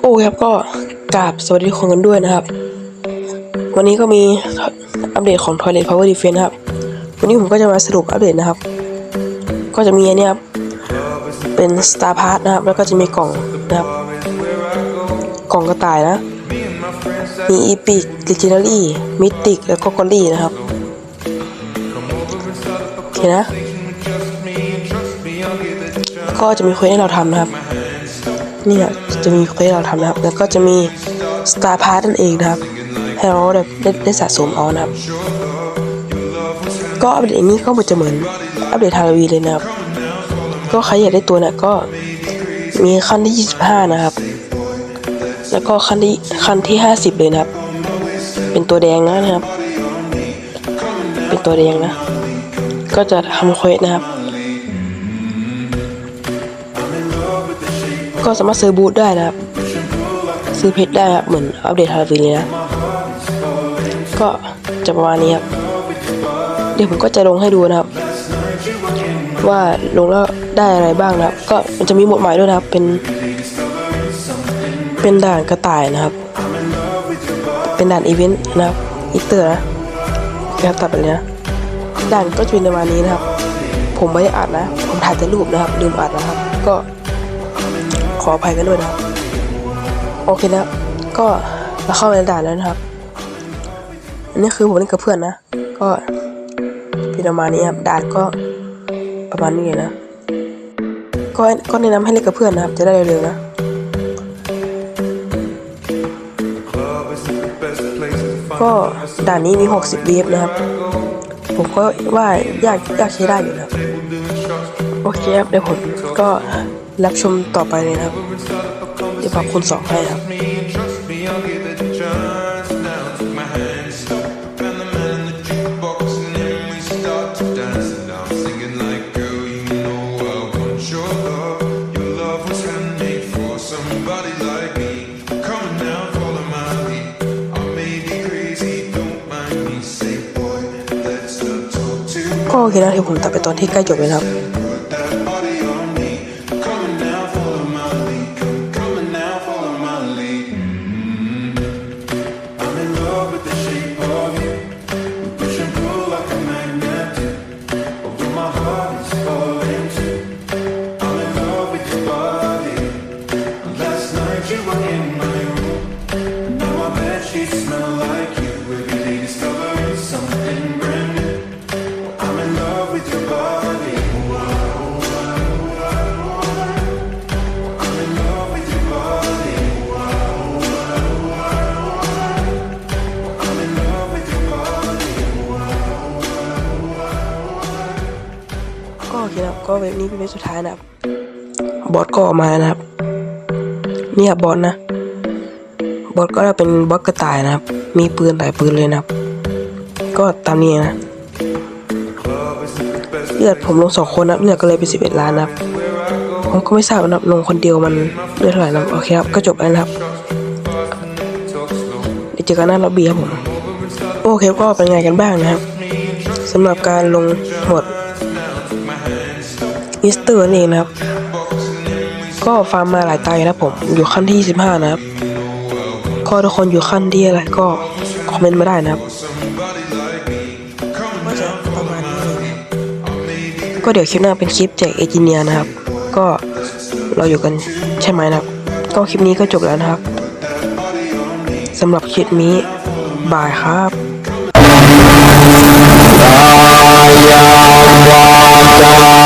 โอ้ครับก็กราบสวัสดีทุกคนกันด้วยนะครับ วันนี้ก็มีอัปเดตของ Toilet Power Defense นะครับ วันนี้ผมก็จะมาสรุปอัปเดตนะครับ ก็จะมีอันเนี้ยครับ เป็น Star Pass นะครับ แล้วก็จะมีกล่องนะครับ กล่องกระต่ายนะ มี Epic Legendary Mythic แล้วก็ Golly นะครับโอเคนะก็จะมีเควสให้เราทำนะครับ เนี่ยจะมีเควสให้เราทำนะครับ แล้วก็จะมี Star Pass นั่นเองนะครับ ให้เราได้ได้ได้สะสมเอานะครับ ก็อัปเดตนี้ก็เหมือนจะเหมือนอัปเดตฮาโลวีนเลยนะครับ ก็ใครอยากได้ตัวเนี่ยก็มีขั้นที่ 25 นะครับ แล้วก็ขั้นที่ขั้นที่ 50 เลยนะครับ เป็นตัวแดงนะนะครับ เป็นตัวแดงนะ ก็จะทำเควสนะครับ ก็สามารถซื้อบูทได้นะครับ ซื้อเพชรได้ครับเหมือนอัปเดตฮาโลวีนเลยนะ ก็จะประมาณนี้ครับ เดี๋ยวผมก็จะลงให้ดูนะครับ ว่าลงแล้วได้อะไรบ้างนะครับ ก็มันจะมีหมดใหม่ด้วยนะครับ เป็น เป็นด่านกระต่ายนะครับ เป็นด่านอีเวนต์นะครับอีเตอร์นะแกตัดไปเลยนะด่านก็จะเป็นประมาณนี้นะครับ ผมไม่ได้อัดนะ ผมถ่ายแต่รูปนะครับลืมอัดนะครับ ก็ ขออภัยกันด้วยนะครับ โอเคนะครับก็เราเข้าไปในด่านแล้วนะครับ อันนี้คือผมเล่นกับเพื่อนนะ ก็เป็นประมาณนี้ครับ ด่านก็ประมาณนี้เลยนะ ก็ก็แนะนำให้เล่นกับเพื่อนนะครับ จะได้เร็วๆนะ ก็ด่านนี้มี 60เวฟนะครับ ผมก็ว่ายากยากใช้ได้อยู่นะ โอเคครับเดี๋ยวผมก็ รับชมต่อไปเลยนะครับ เดี๋ยวพักคุณสองให้ครับก็โอเคนะที่ผมตัดไปตอนที่ใกล้จบเลยครับ ก็โอเคนะครับก็เว็บนี้เป็นเว็บสุดท้ายนะครับ บอสก็ออกมานะครับ เนี่ยบอสนะ บอสก็เป็นบอสกระต่ายนะครับ มีปืนหลายปืนเลยนะครับ ก็ตามนี้นะเลือดผมลงสองคนนะเลือดก็เลยเป็นสิบเอ็ดล้านนะครับ ผมก็ไม่ทราบนะลงคนเดียวมันเลือดเท่าไหร่นะโอเคครับ ก็จบแล้วนะครับเดี๋ยวเจอกันหน้าล็อบบี้ครับผม โอเคก็เป็นไงกันบ้างนะครับสำหรับการลงหมดมิสเตอร์นี่นะครับ ก็ฟาร์มมาหลายตายนะผมอยู่ขั้นที่ 25 นะครับ ก็ทุกคนอยู่ขั้นที่อะไรก็คอมเมนต์มาได้นะครับก็จะประมาณนี้เลยนะครับก็เดี๋ยวคลิปหน้าเป็นคลิปแจกเอจิเนียนะครับ ก็เราอยู่กันใช่ไหมนะครับ ก็คลิปนี้ก็จบแล้วนะครับสำหรับคลิปนี้บายครับ Ayah